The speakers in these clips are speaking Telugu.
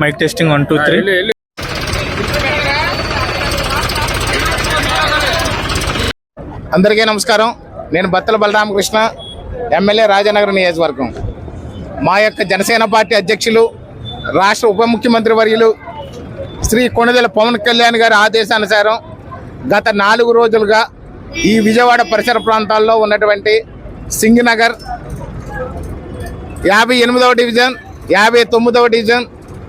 Mike testing one two three అందరికీ నమస్కారం. నేను బత్తల బలరామకృష్ణ ఎమ్మెల్యే రాజనగర్ నియోజకవర్గం. మా యొక్క జనసేన పార్టీ అధ్యక్షులు రాష్ట్ర ఉప ముఖ్యమంత్రి వర్యులు శ్రీ కొణిదెల పవన్ కళ్యాణ్ గారి ఆదేశానుసారం గత నాలుగు రోజులుగా ఈ విజయవాడ పరిసర ప్రాంతాల్లో ఉన్నటువంటి సింగనగర్ యాభై ఎనిమిదవ డివిజన్ యాభై తొమ్మిదవ డివిజన్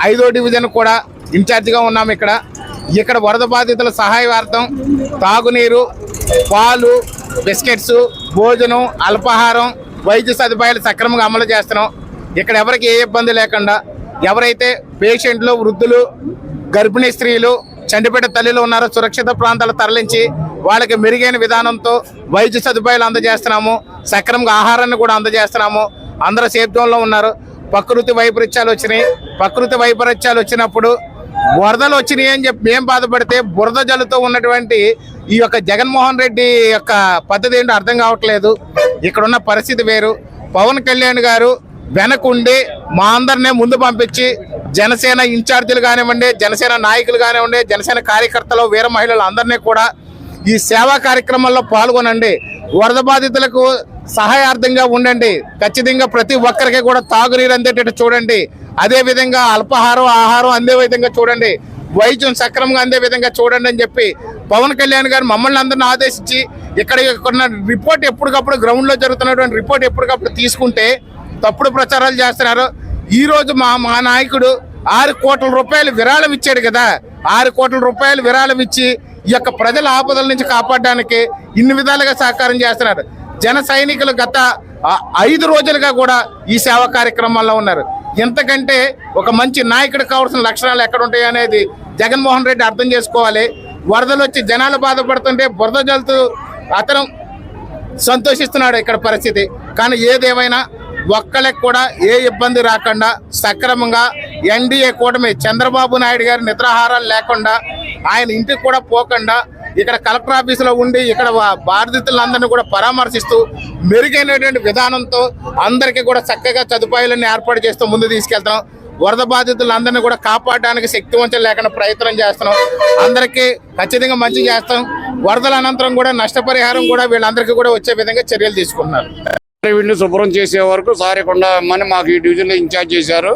ఐదో డివిజన్ కూడా ఇన్ఛార్జిగా ఉన్నాము ఇక్కడ. ఇక్కడ వరద బాధితుల సహాయార్థం తాగునీరు పాలు బిస్కెట్స్ భోజనం అల్పాహారం వైద్య సదుపాయాలు సక్రమంగా అమలు చేస్తున్నాం. ఇక్కడ ఎవరికి ఏ ఇబ్బంది లేకుండా ఎవరైతే పేషెంట్లు వృద్ధులు గర్భిణీ స్త్రీలు చండిపేట తల్లిలో ఉన్నారో సురక్షిత ప్రాంతాలు తరలించి వాళ్ళకి మెరుగైన విధానంతో వైద్య సదుపాయాలు అందజేస్తున్నాము. సక్రమంగా ఆహారాన్ని కూడా అందజేస్తున్నాము. అందరూ సేఫ్ జోన్లో ఉన్నారు. ప్రకృతి వైపరీత్యాలు వచ్చినాయి. ప్రకృతి వైపరీత్యాలు వచ్చినప్పుడు వరదలు వచ్చినాయి అని చెప్పి మేము బాధపడితే బురద జలుతో ఉన్నటువంటి ఈ యొక్క జగన్మోహన్ రెడ్డి యొక్క పద్ధతి ఏంటో అర్థం కావట్లేదు. ఇక్కడ ఉన్న పరిస్థితి వేరు. పవన్ కళ్యాణ్ గారు వెనకుండి మా అందరినే ముందు పంపించి జనసేన ఇన్ఛార్జీలు కానివ్వండి జనసేన నాయకులు కానివ్వండి జనసేన కార్యకర్తలు వీర మహిళలు అందరినీ కూడా ఈ సేవా కార్యక్రమంలో పాల్గొనండి. వరద బాధితులకు సహాయార్థంగా ఉండండి. ఖచ్చితంగా ప్రతి ఒక్కరికి కూడా తాగునీరు అందేటట్టు చూడండి. అదే విధంగా అల్పాహారం ఆహారం అందే విధంగా చూడండి. వైద్యం సక్రమంగా అందే విధంగా చూడండి అని చెప్పి పవన్ కళ్యాణ్ గారు మమ్మల్ని అందరిని ఆదేశించి ఇక్కడ ఉన్న రిపోర్ట్ ఎప్పటికప్పుడు గ్రౌండ్లో జరుగుతున్నటువంటి రిపోర్ట్ ఎప్పటికప్పుడు తీసుకుంటే తప్పుడు ప్రచారాలు చేస్తున్నారు. ఈ రోజు మా మా నాయకుడు ఆరు కోట్ల రూపాయలు విరాళం ఇచ్చాడు కదా. ఆరు కోట్ల రూపాయలు విరాళం ఇచ్చి ఈ యొక్క ప్రజల ఆపదల నుంచి కాపాడడానికి ఇన్ని విధాలుగా సహకారం చేస్తున్నారు. జన సైనికులు గత ఐదు రోజులుగా కూడా ఈ సేవా కార్యక్రమాల్లో ఉన్నారు. ఎంతకంటే ఒక మంచి నాయకుడు కావాల్సిన లక్షణాలు ఎక్కడ ఉంటాయి అనేది జగన్మోహన్ రెడ్డి అర్థం చేసుకోవాలి. వరదలు వచ్చి జనాలు బాధపడుతుంటే బురద జల్లుతూ అతను సంతోషిస్తున్నాడు ఇక్కడ పరిస్థితి. కానీ ఏదేమైనా ఒక్కళ్ళకి కూడా ఏ ఇబ్బంది రాకుండా సక్రమంగా ఎన్డీఏ కూటమి చంద్రబాబు నాయుడు గారి నిద్రాహారాలు లేకుండా ఆయన ఇంటికి కూడా పోకుండా ఇక్కడ కలెక్టర్ ఆఫీసులో ఉండి ఇక్కడ వా- బాధితులందరినీ కూడా పరామర్శిస్తూ మెరుగైనటువంటి విధానంతో అందరికీ కూడా చక్కగా సదుపాయాలన్నీ ఏర్పాటు చేస్తూ ముందు తీసుకెళ్తాం వరద బాధితులందరినీ కూడా కాపాడడానికి శక్తివంతం లేకుండా ప్రయత్నం చేస్తున్నాం. అందరికీ ఖచ్చితంగా మంచి చేస్తాం. వరదల అనంతరం కూడా నష్టపరిహారం కూడా వీళ్ళందరికీ కూడా వచ్చే విధంగా చర్యలు తీసుకున్నారు. వీడిని శుభ్రం చేసే వరకు సారికొండ అమ్మని మాకు ఈ డివిజన్లో ఇన్ఛార్జ్ చేశారు.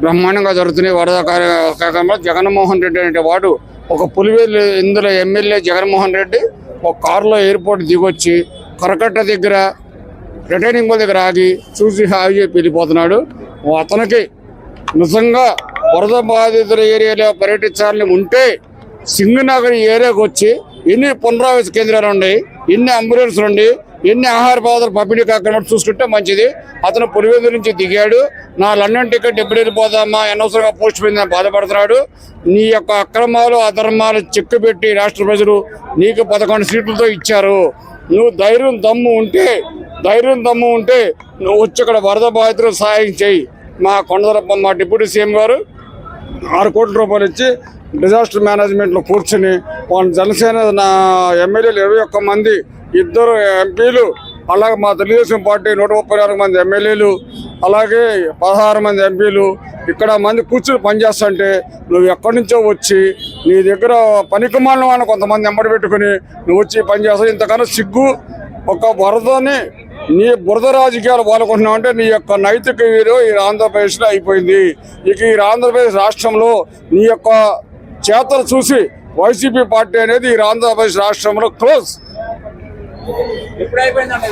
బ్రహ్మాండంగా జరుగుతున్నాయి వరద కార్యక్రమంలో. జగన్మోహన్ రెడ్డి అనే వాడు ఒక పులివేలు ఇందులో ఎమ్మెల్యే జగన్మోహన్ రెడ్డి ఒక కారులో ఎయిర్పోర్ట్ దిగొచ్చి కరకట్ట దగ్గర రిటైనింగ్ దగ్గర ఆగి చూసి హాయి చెప్పి వెళ్ళిపోతున్నాడు. అతనికి నిజంగా వరద బాధితుల ఏరియాలో పర్యటించాలని ఉంటే సింగనగర్ ఏరియాకి వచ్చి ఎన్ని పునరావాస కేంద్రాలు ఉన్నాయి ఎన్ని అంబులెన్స్లు ఉన్నాయి ఎన్ని ఆహార పదార్థాలు పంపిణీ కార్యక్రమాలు చూసుకుంటే మంచిది. అతను పులివెందు నుంచి దిగాడు. నా లండన్ టికెట్ ఎప్పుడు వెళ్ళిపోదామా అనవసరంగా పోస్ట్ పోయిందని బాధపడుతున్నాడు. నీ యొక్క అక్రమాలు అధర్మాలు చెక్కు పెట్టి రాష్ట్ర ప్రజలు నీకు పదకొండు సీట్లతో ఇచ్చారు. నువ్వు ధైర్యం దమ్ము ఉంటే ధైర్యం దమ్ము ఉంటే నువ్వు వచ్చి ఇక్కడ వరద బాధితులకు సహాయం చేయి. మా కొండదరప్ప మా డిప్యూటీ సీఎం గారు ఆరు కోట్ల రూపాయలు ఇచ్చి డిజాస్టర్ మేనేజ్మెంట్లో కూర్చుని వాళ్ళ జనసేన నా ఎమ్మెల్యేలు ఇరవై ఒక్క మంది ఇద్దరు ఎంపీలు అలాగే మా తెలుగుదేశం పార్టీ నూట ముప్పై నాలుగు మంది ఎమ్మెల్యేలు అలాగే పదహారు మంది ఎంపీలు. ఇక్కడ మంది కూర్చుని పనిచేస్తుంటే నువ్వు ఎక్కడి నుంచో వచ్చి నీ దగ్గర పనికి అని కొంతమంది ఎంబడి పెట్టుకుని నువ్వు వచ్చి పని చేస్తావు. ఇంతకన్నా సిగ్గు. ఒక వరదని నీ బురద రాజకీయాలు పాల్గొంటున్నావు అంటే నీ యొక్క నైతిక వీరు ఈ ఆంధ్రప్రదేశ్లో అయిపోయింది. ఇక ఈ ఆంధ్రప్రదేశ్ రాష్ట్రంలో నీ యొక్క చేతలు చూసి వైసీపీ పార్టీ అనేది ఈ ఆంధ్రప్రదేశ్ రాష్ట్రంలో క్లోజ్. ఎప్పుడు అయిపోయిందండి